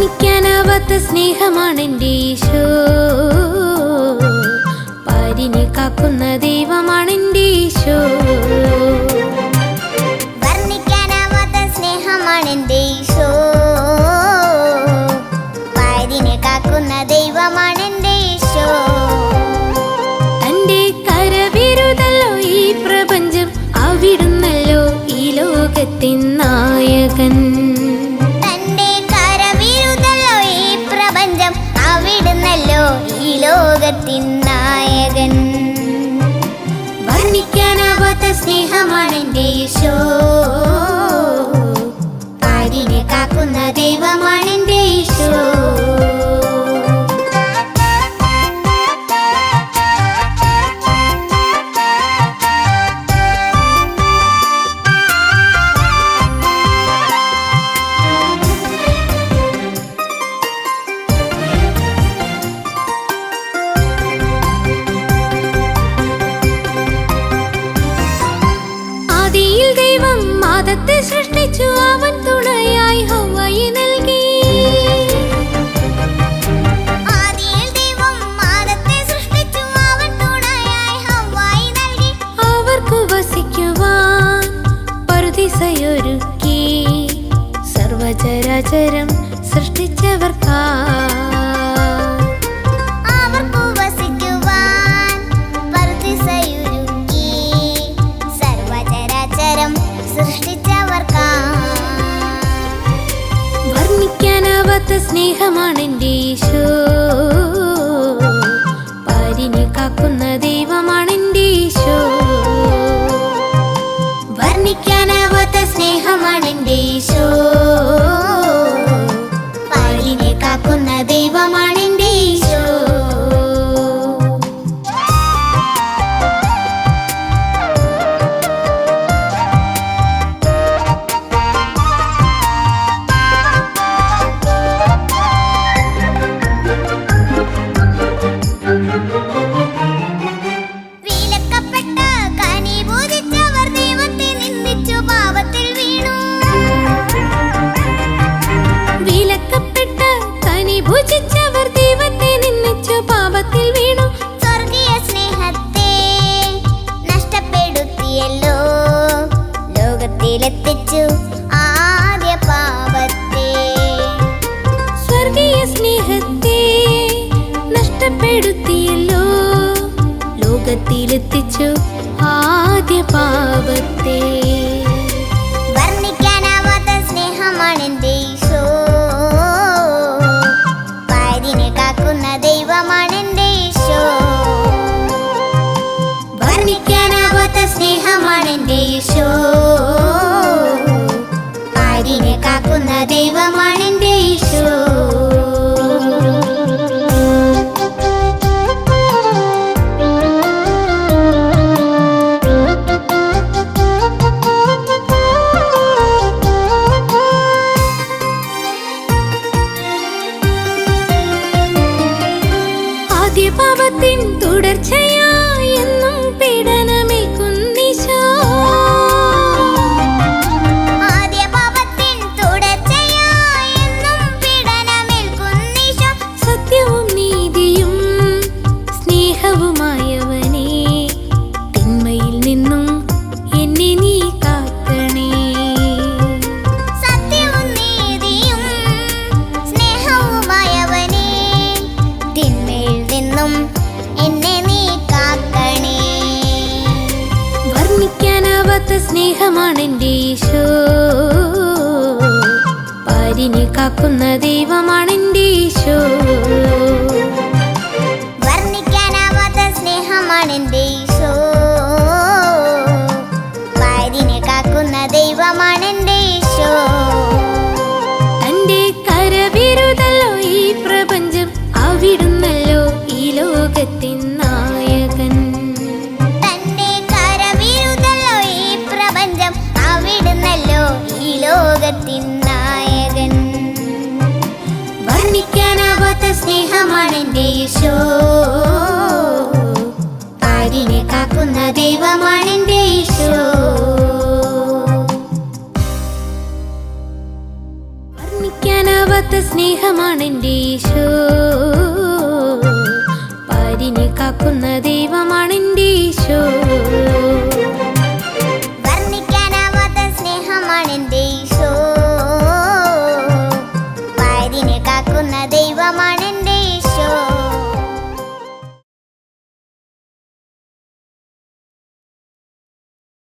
വർണിക്കാനാവാത്ത സ്നേഹമാണ് എന്റെ ഈശോ. പാരിനെ കാക്കുന്ന ദൈവമാണ് എന്റെ ഈശോ. ഈ ലോകത്തിൻ നായകൻ. വർണിക്കാനാവാത്ത സ്നേഹമാണെന്റെ ഈശോ. കാടിനെ കാക്കുന്ന ദൈവമാണെന്റെ ഈശോ. അവൻ തുണയായി ഹവ്വായി നൽകി. അവർക്ക് വസിക്കുവാൻ സർവചരാചരം സൃഷ്ടിച്ചവർക്കാ. വർണിക്കാനാവാത്ത സ്നേഹമാണെന്റെ ഈശോ. ദൈവത്തെ പാപത്തിൽ വീണു. സ്വർഗീയ സ്നേഹത്തെ നഷ്ടപ്പെടുത്തിയല്ലോ. ലോകത്തിലെത്തിച്ചു ആദ്യ പാപത്തെ. സ്വർഗീയ സ്നേഹത്തെ നഷ്ടപ്പെടുത്തിയല്ലോ. ലോകത്തിലെത്തിച്ചു ആദ്യ പാപത്തെ. വർണിക്കാനാവാത്ത സ്നേഹമാണെന്റെ ഈശോ സ്നേഹമാണെന്റെ ഈശോ. ആരിനെ കാക്കുന്ന ദൈവമാണെന്റെ ഈശോ. വർണിക്കാനാവാത്ത എന്റെ ഈശോ പാരിനെ കാക്കുന്ന ദൈവമാണ് എന്റെ ഈശോ വർണിക്കാനാവാത്ത എന്റെ ഈശോ സ്നേഹമാണെന്റെ ഈശോ ആരിനെ കാക്കുന്ന സ്നേഹമാണെന്റെ ഈശോ പാരിനെ കാക്കുന്ന ദൈവമാണെന്റെ